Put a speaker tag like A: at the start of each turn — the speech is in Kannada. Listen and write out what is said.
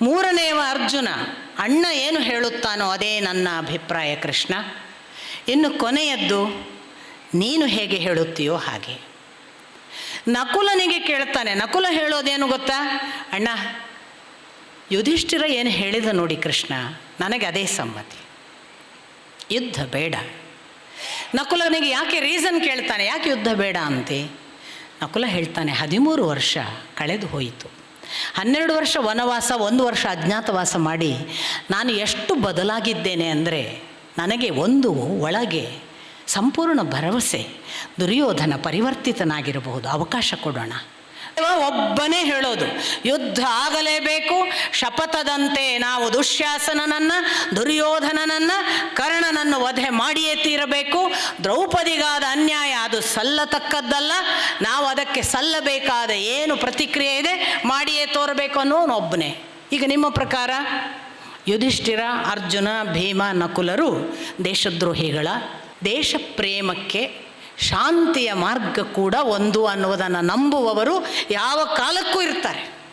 A: ಮೂರನೆಯವ ಅರ್ಜುನ, ಅಣ್ಣ ಏನು ಹೇಳುತ್ತಾನೋ ಅದೇ ನನ್ನ ಅಭಿಪ್ರಾಯ ಕೃಷ್ಣ. ಇನ್ನು ಕೊನೆಯದ್ದು, ನೀನು ಹೇಗೆ ಹೇಳುತ್ತೀಯೋ ಹಾಗೆ. ನಕುಲನಿಗೆ ಕೇಳ್ತಾನೆ, ನಕುಲ ಹೇಳೋದೇನು ಗೊತ್ತಾ? ಅಣ್ಣ, ಯುಧಿಷ್ಠಿರ ಏನು ಹೇಳಿದ ನೋಡಿ ಕೃಷ್ಣ, ನನಗೆ ಅದೇ ಸಮ್ಮತಿ. ಯುದ್ಧ ಬೇಡ. ನಕುಲನಿಗೆ ಯಾಕೆ ರೀಸನ್ ಕೇಳ್ತಾನೆ, ಯಾಕೆ ಯುದ್ಧ ಬೇಡ ಅಂತೆ? ನಕುಲ ಹೇಳ್ತಾನೆ, ಹದಿಮೂರು ವರ್ಷ ಕಳೆದು ಹೋಯಿತು. ಹನ್ನೆರಡು ವರ್ಷ ವನವಾಸ, ಒಂದು ವರ್ಷ ಅಜ್ಞಾತವಾಸ ಮಾಡಿ ನಾನು ಎಷ್ಟು ಬದಲಾಗಿದ್ದೇನೆ ಅಂದರೆ ನನಗೆ ಒಂದು ಒಳಗೆ ಸಂಪೂರ್ಣ ಭರವಸೆ, ದುರ್ಯೋಧನ ಪರಿವರ್ತಿತನಾಗಿರಬಹುದು. ಅವಕಾಶ ಕೊಡೋಣ. ಒಬ್ಬನೇ ಹೇಳೋದು, ಯುದ್ಧ ಆಗಲೇಬೇಕು, ಶಪಥದಂತೆ ನಾವು ದುಶ್ಯಾಸನನನ್ನು, ದುರ್ಯೋಧನನನ್ನು, ಕರ್ಣನನ್ನು ವಧೆ ಮಾಡಿಯೇ ತೀರಬೇಕು. ದ್ರೌಪದಿಗಾದ ಅನ್ಯಾಯ ಅದು ಸಲ್ಲತಕ್ಕದ್ದಲ್ಲ. ನಾವು ಅದಕ್ಕೆ ಸಲ್ಲಬೇಕಾದ ಏನು ಪ್ರತಿಕ್ರಿಯೆ ಇದೆ, ಮಾಡಿಯೇ ತೋರಬೇಕು ಅನ್ನೋನು ಒಬ್ಬನೇ. ಈಗ ನಿಮ್ಮ ಪ್ರಕಾರ ಯುಧಿಷ್ಠಿರ, ಅರ್ಜುನ, ಭೀಮ, ನಕುಲರು ದೇಶದ್ರೋಹಿಗಳ ದೇಶ ಪ್ರೇಮಕ್ಕೆ ಶಾಂತಿಯ ಮಾರ್ಗ ಕೂಡ ಒಂದು ಅನ್ನುವುದನ್ನು ನಂಬುವವರು ಯಾವ ಕಾಲಕ್ಕೂ ಇರ್ತಾರೆ.